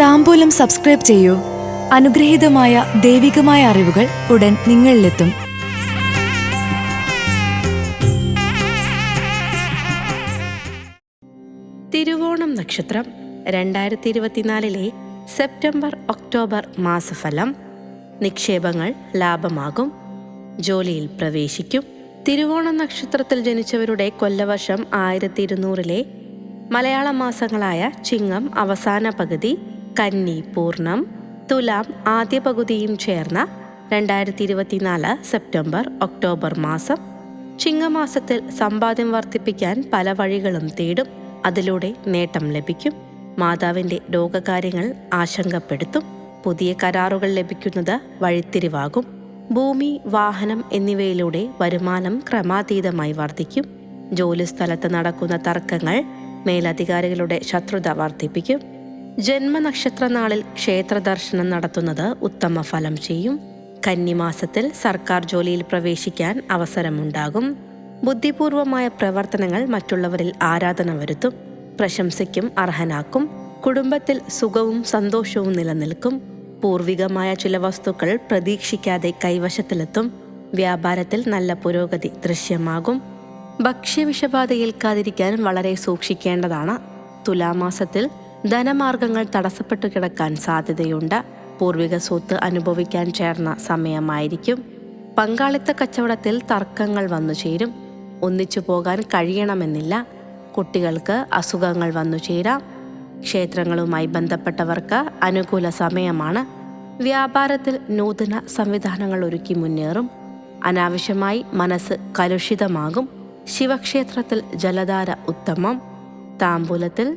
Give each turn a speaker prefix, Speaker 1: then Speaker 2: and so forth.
Speaker 1: താമ്പൂലം subscribe ചെയ്യൂ. അനുഗ്രഹീതമായ ദൈവികമായ അറിവുകൾ ഉടൻ നിങ്ങളിലെത്തും.
Speaker 2: തിരുവോണം നക്ഷത്രം രണ്ടായിരത്തി ഇരുപത്തിനാലിലെ സെപ്റ്റംബർ ഒക്ടോബർ മാസഫലം. നിക്ഷേപങ്ങൾ ലാഭമാകും. ജോലിയിൽ പ്രവേശിക്കും. തിരുവോണം നക്ഷത്രത്തിൽ ജനിച്ചവരുടെ കൊല്ലവർഷം ആയിരത്തി ഇരുന്നൂറിലെ മലയാള മാസങ്ങളായ ചിങ്ങം അവസാന പകുതി കന്നി പൂർണം തുലാം ആദ്യ പകുതിയും ചേർന്ന രണ്ടായിരത്തി ഇരുപത്തിനാല് സെപ്റ്റംബർ ഒക്ടോബർ മാസം. ചിങ്ങമാസത്തിൽ സമ്പാദ്യം വർദ്ധിപ്പിക്കാൻ പല വഴികളും തേടും അതിലൂടെ നേട്ടം ലഭിക്കും. മാതാവിന്റെ രോഗകാര്യങ്ങൾ ആശങ്കപ്പെടുത്തും പുതിയ കരാറുകൾ ലഭിക്കുന്നത് വഴിത്തിരിവാകും. ഭൂമി വാഹനം എന്നിവയിലൂടെ വരുമാനം ക്രമാതീതമായി വർദ്ധിക്കും. ജോലിസ്ഥലത്ത് നടക്കുന്ന തർക്കങ്ങൾ മേലധികാരികളുടെ ശത്രുത വർദ്ധിപ്പിക്കും. ജന്മനക്ഷത്ര നാളിൽ ക്ഷേത്ര ദർശനം നടത്തുന്നത് ഉത്തമ ഫലം ചെയ്യും. കന്നിമാസത്തിൽ സർക്കാർ ജോലിയിൽ പ്രവേശിക്കാൻ അവസരമുണ്ടാകും. ബുദ്ധിപൂർവമായ പ്രവർത്തനങ്ങൾ മറ്റുള്ളവരിൽ ആരാധന വരുത്തും. പ്രശംസയ്ക്കും അർഹനാക്കും. കുടുംബത്തിൽ സുഖവും സന്തോഷവും നിലനിൽക്കും. പൂർവികമായ ചില വസ്തുക്കൾ പ്രതീക്ഷിക്കാതെ കൈവശത്തിലെത്തും. വ്യാപാരത്തിൽ നല്ല പുരോഗതി ദൃശ്യമാകും. ഭക്ഷ്യവിഷബാധ ഏൽക്കാതിരിക്കാൻ വളരെ സൂക്ഷിക്കേണ്ടതാണ്. തുലാമാസത്തിൽ ധനമാർഗങ്ങൾ തടസ്സപ്പെട്ടു കിടക്കാൻ സാധ്യതയുണ്ട്. പൂർവിക സ്വത്ത് അനുഭവിക്കാൻ ചേർന്ന സമയമായിരിക്കും. പങ്കാളിത്ത കച്ചവടത്തിൽ തർക്കങ്ങൾ വന്നു ചേരും. ഒന്നിച്ചു പോകാൻ കഴിയണമെന്നില്ല. കുട്ടികൾക്ക് അസുഖങ്ങൾ വന്നു ചേരാം. ക്ഷേത്രങ്ങളുമായി ബന്ധപ്പെട്ടവർക്ക് അനുകൂല സമയമാണ്. വ്യാപാരത്തിൽ നൂതന സംവിധാനങ്ങൾ ഒരുക്കി മുന്നേറും. അനാവശ്യമായി മനസ്സ് കലുഷിതമാകും. ശിവക്ഷേത്രത്തിൽ ജലധാര ഉത്തമം. താമ്പൂലത്തിൽ